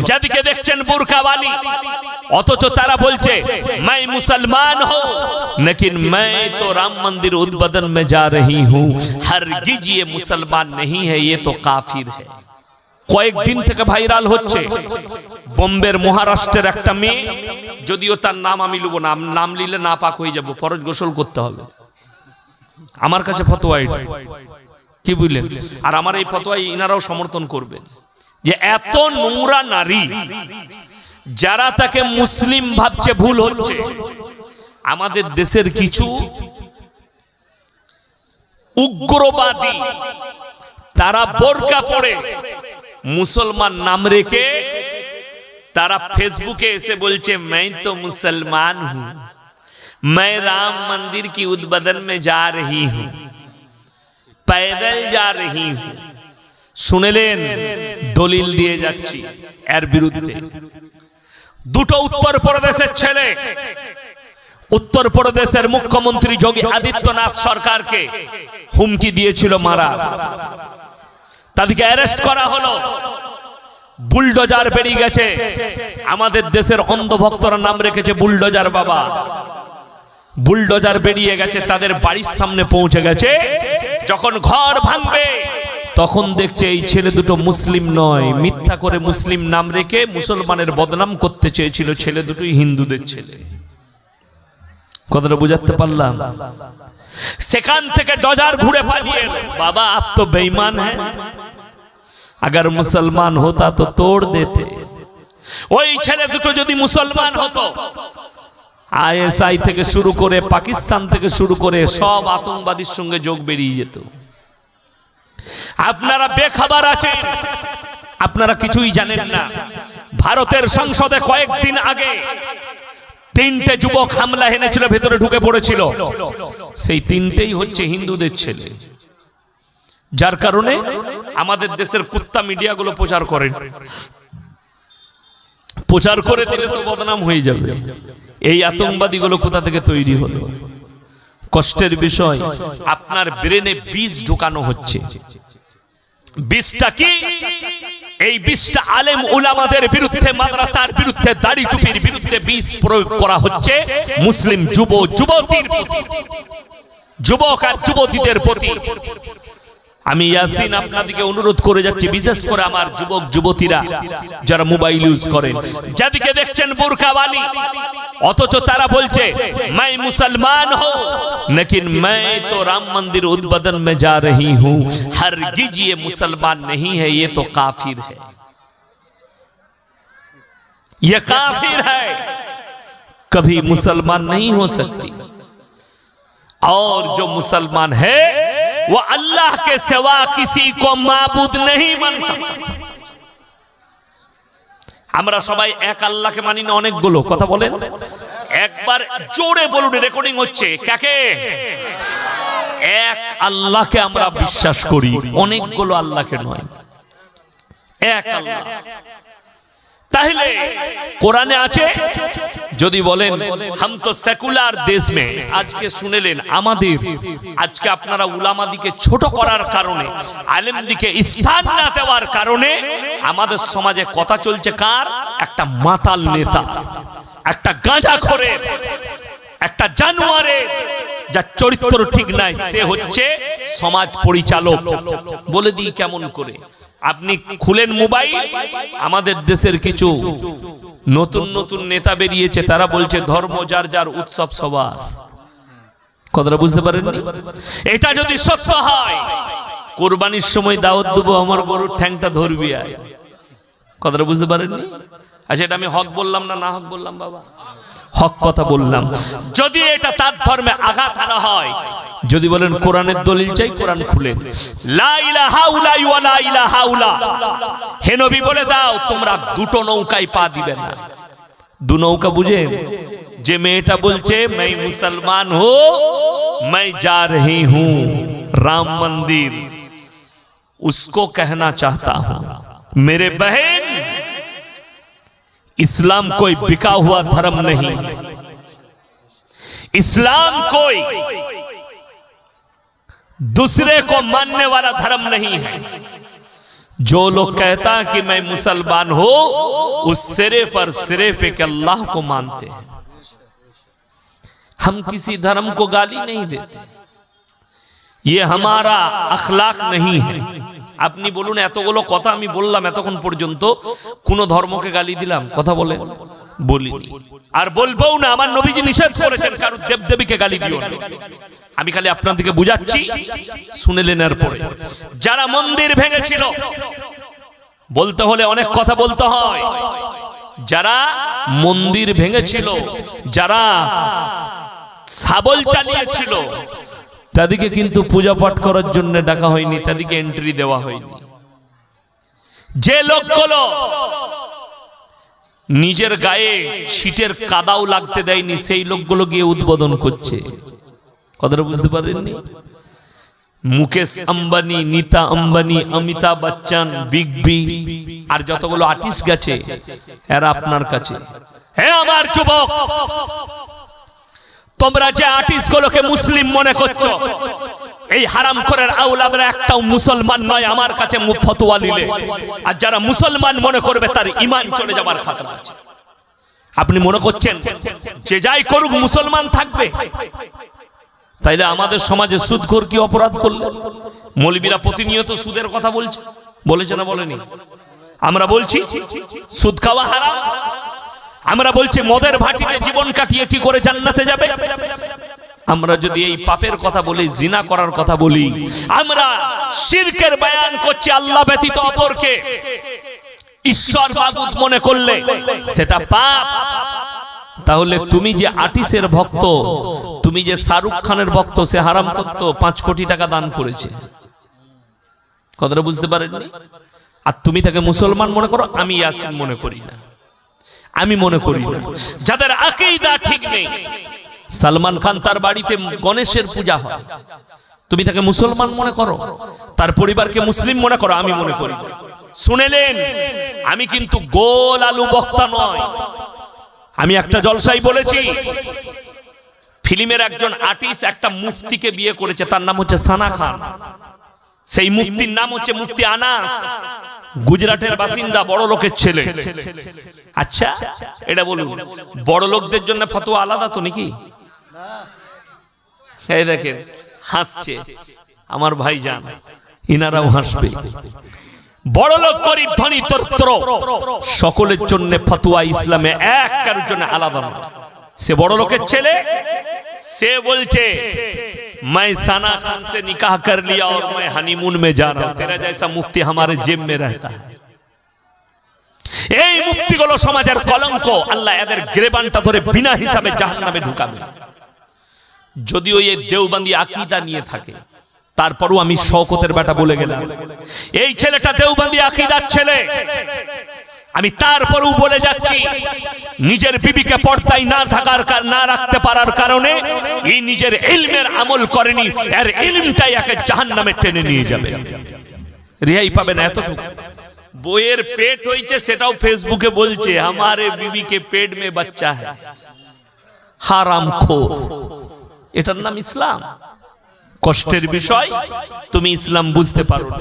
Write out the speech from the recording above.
যাদিকে দেখছেন বুরকাওয়ালি অথচ তারা বলছে मैं मुसलमान हूँ लेकिन मैं तो राम मंदिर उद्बोधन में जा रही हूँ हरगिज ये मुसलमान नहीं है ये तो काफिर है কয়েকদিন থেকে ভাইরাল হচ্ছে বোম্বের মহারাষ্ট্রের একটা মেয়ে যদিও তার নাম আমি লুবো নাম নাম নিলে না পাক হয়ে যাব ফরজ গোসল করতে হবে আমার কাছে ফতোয়া এটা কি বুঝলেন আর আমার এই ফতোয়াই ইনারাও সমর্থন করবেন যে এত নোংরা নারী যারা তাকে মুসলিম ভাবছে ভুল হচ্ছে আমাদের দেশের কিছু উগ্রবাদী তারা বোরকা পড়ে মুসলমান নাম রেখে তারা ফেসবুকে এসে বলছে मैं तो मुसलमान हूं मैं राम मंदिर की उद्बोधन में जा रही हूं पैदल जा रही हूं শুনেলেন দলিল দিয়ে যাচ্ছি এর বিরুদ্ধে। দুটো উত্তর প্রদেশের ছেলে, উত্তর প্রদেশের মুখ্যমন্ত্রী যোগী আদিত্যনাথ সরকারকে হুমকি দিয়েছিল মারা। তাদেরকে অ্যারেস্ট করা হলো। বুলডোজার বেরিয়ে গেছে। আমাদের দেশের অন্ধভক্তরা নাম রেখেছে বুলডোজার বাবা। বুলডোজার বেরিয়ে গেছে, তাদের বাড়ির সামনে পৌঁছে গেছে। যখন ঘর ভাঙবে তখন দেখছে এই ছেলে দুটো মুসলিম নয় মিথ্যা করে মুসলিম নাম রেখে মুসলমানের বদনাম করতে চেয়েছিল ছেলে দুটোই হিন্দুদের ছেলে কথাটা বুঝাতে পারলাম সেখান থেকে ডজার ঘুরে পালিয়ে এলো। বাবা আপ তো বেঈমান হ্যাঁ अगर मुसलमान होता तो तोड़ देते ওই ছেলে দুটো যদি মুসলমান হতো আইএসআই থেকে শুরু করে পাকিস্তান থেকে শুরু করে সব আতঙ্কবাদীর সঙ্গে যোগ বেরিয়ে যেত আপনারা বেখাবার আছেন। আপনারা কিছুই জানেন না। ভারতের সংসদে কয়েকদিন আগে তিনটে যুবক হামলা হেনেছিল ভেতরে ঢুকে পড়েছিল। সেই তিনটেই হচ্ছে হিন্দুদের ছেলে। যার কারণে আমাদের দেশের কুত্তা মিডিয়াগুলো প্রচার করেন প্রচার করে দিলে তো বদনাম হয়ে যাবে। এই আতঙ্কবাদীগুলো কোথা থেকে তৈরি হলো? কষ্টের বিষয়, আপনার ব্রেনে বীজ ঢুকানো হচ্ছে। বীজটা কি? এই বিষটা আলেম উলামাদের বিরুদ্ধে, মাদ্রাসার বিরুদ্ধে, দাড়ি টুপির বিরুদ্ধে বিষ প্রয়োগ করা হচ্ছে। মুসলিম যুব, যুবতীর যুবক আর যুবতীদের প্রতি। আমি ইয়াসিন আপনাদেরকে অনুরোধ করে যাচ্ছি বিশেষ করে আমার যুবক যুবতীরা যারা মোবাইল ইউজ করেন যাদিকে দেখছেন বোরকাওয়ালি অথচ তারা বলছে मैं मुसलमान हूं लेकिन मैं तो राम मंदिर उद्बोधन में जा रही हूं हरगिज ये मुसलमान नहीं है ये तो काफिर है ये काफिर है कभी मुसलमान नहीं हो सकती और जो मुसलमान है वो अल्लाह के सिवा किसी को माबूद नहीं मान सकता আমরা সবাই এক আল্লাহকে মানি না অনেকগুলো কথা বলেন একবার জোরে বলুন রেকর্ডিং হচ্ছে কাকে এক আল্লাহকে আমরা বিশ্বাস করি অনেকগুলো আল্লাহকে নয় এক আল্লাহ তাহলে কোরআনে আছে যদি বলেন, হাম তো সেকুলার দেশ মে। আজকে শুনেলেন আমাদের, আজকে আপনারা উলামাদিকে ছোট করার কারণে, আলেমদিকে স্থান না দেওয়ার কারণে আমাদের সমাজে কথা চলছে কার? একটা মাতাল নেতা, একটা গাঁজা খোরে একটা জানুয়ারে যার চরিত্র ঠিক নাই, সে হচ্ছে সমাজ পরিচালক বলে দিই কেমন করে। আপনি খুলেন মোবাইল, আমাদের দেশের কিছু নতুন নতুন নেতা বেরিয়েছে, তারা বলছে ধর্ম যার যার উৎসব সবার। কথাটা বুঝতে পারেন? এটা যদি সত্য হয়, কোরবানির সময় দাওয়াত দেবো, আমার গরুর ঠ্যাংটা ধরবি আয়। কথাটা বুঝতে পারেননি? আচ্ছা এটা আমি হক বললাম না না হক বললাম, বাবা? হক কথা বললাম যদি এটা তার ধর্মে আঘাত আনা হয় যদি বলেন কোরআনের দলিল চাই কোরআন খুলেন লা ইলাহা উলাই ওয়া লা ইলাহা উলা হে নবী বলে দাও তোমরা দুটো নৌকায় পা দিবে না দু নৌকা বুঝে যে মেয়েটা বলছে मैं মুসলমান হো मैं जा रही हूं राम मंदिर उसको कहना चाहता हूं मेरे बहन इस्लाम कोई बिका हुआ धर्म नहीं। इस्लाम कोई दूसरे को मानने वाला धर्म नहीं है। जो लोग कहता कि मैं मुसलमान हो, उस सिरे पर सिरे पे के अल्लाह को मानते हैं। हम किसी धर्म को गाली नहीं देते। ये हमारा अखलाक नहीं है। আপনি বলুন, এতগুলো কথা আমি বললাম এতক্ষণ পর্যন্ত, কোন ধর্মকে গালি দিলাম? কথা বলে? বলিনি। আর বলব না, আমার নবীজি নিষেধ করেছেন কারণ দেবদেবীকে গালি দিও না। আমি খালি আপনাদেরকে বুঝাচ্ছি শুনেলেন এর পরে। যারা মন্দির ভেঙেছিল, বলতে হলে অনেক কথা বলতে হয়। যারা মন্দির ভেঙেছিল, যারা সাবল চালিয়েছিল তাদেরকে কিন্তু পূজা পাঠ করার জন্য ডাকা হয়নি, তাদেরকে এন্ট্রি দেওয়া হয়নি। যে লোকগুলো নিজের গায়ে শীতের কাদাও লাগতে দেয়নি, সেই লোকগুলো গিয়ে উদ্বোধন করছে। কথাটা বুঝতে পারেননি? মুকেশ আম্বানি, নীতা আম্বানি, অমিতাভ বচ্চন, বিগ বি, আর যতগুলো আর্টিস্ট গেছে, এরা আপনার কাছে। হ্যাঁ আমার যুবক! তোমরা যে আর্টিস্ট গুলোকে মুসলিম মনে করছ, এই হারাম করার আউলাদরা একটাও মুসলমান নয়, আমার কাছে ফতোয়া নিলে। আর যারা মুসলমান মনে করবে, তার ইমান চলে যাবার খাতরা আছে। আপনি মনে করছেন, যে যাই করুক, মুসলমান থাকবে? তাইলে আমাদের সমাজে সুদখোর কি অপরাধ করলে? মৌলবীরা প্রতিনিয়ত সুদের কথা বলছে। বলেছে না বলেনি? আমরা বলছি, সুদ খাওয়া হারাম আমরা বলছি, মদের ভাটিতে জীবন কাটিয়ে কি করে জান্নাতে যাবে? আমরা যদি এই পাপের কথা বলি, জিনা করার কথা বলি, আমরা শিরকের বয়ান করছি আল্লাহ ব্যতীত অপরকে। ঈশ্বর বাবুদ মনে করলে সেটা পাপ। তাহলে তুমি যে আর্টিস্টের ভক্ত, তুমি যে শাহরুখ খানের ভক্ত, সে হারাম করতো, পাঁচ কোটি টাকা দান করেছে। কথাটা বুঝতে পারেননি? আর তুমি তাকে মুসলমান মনে করো, আমি ইয়াসিন মনে করি না। আমি মনে করি যাদের আকিদা ঠিক নেই, সালমান খান তার বাড়িতে গণেশের পূজা হয়। তুমি তাকে মুসলমান মনে করো? তার পরিবারকে মুসলিম মনে করো? আমি মনে করি শুনেলেন, আমি কিন্তু গোল আলু বক্তা নয়। আমি একটা জলসাই বলেছি, ফিল্মের একজন আর্টিস্ট একটা মুফতিকে বিয়ে করেছে, তার নাম হচ্ছে সানা খান। সেই মুফতির নাম হচ্ছে মুফতি আনাস। গুজরাটের বাসিন্দা বড় লোকের ছেলে। আচ্ছা এটা বলুন, বড় লোকদের জন্য ফতোয়া আলাদা তো নাকি? এই দেখেন, হাসছে আমার ভাই যান ইনারাও হাসবে। বড় লোক গরিব ধনী তত্র সকলের জন্য ফতুয়া ইসলামে এক, কারোর জন্য আলাদা সে বড় লোকের ছেলে, সে বলছে मैं साना खान से निकाह कर लिया और मैं हनीमून में जा रहा हूं तेरा जैसा मुफ्ती हमारे जेब में रहता है এই মুক্তিগুলো সমাজের কলঙ্ক আল্লাহ এদের গ্রেবানটা ধরে বিনা হিসাবে জাহান্নামে ঢুকাবে যদিও এই দেওবন্দি আকিদা নিয়ে থাকে তারপরও আমি শওকতের বেটা বলে গেলাম এই ছেলেটা দেওবন্দি আকিদার ছেলে আমি তারপরেও বলে যাচ্ছি, নিজের বিবিকে পর্দায় না থাকার না রাখতে পারার কারণে এই নিজের ইলমের আমল করেনি, এর ইলমটাই একে জাহান্নামে টেনে নিয়ে যাবে। রেহাই পাবে না এতটুকু। বইয়ের পেট হয়েছে সেটাও ফেসবুকে বলছে, আমারে বিবিকে পেট মে বাচ্চা হ্যাঁ হারাম খো এটার নাম ইসলাম। কষ্টের বিষয়, তুমি ইসলাম বুঝতে পারো না।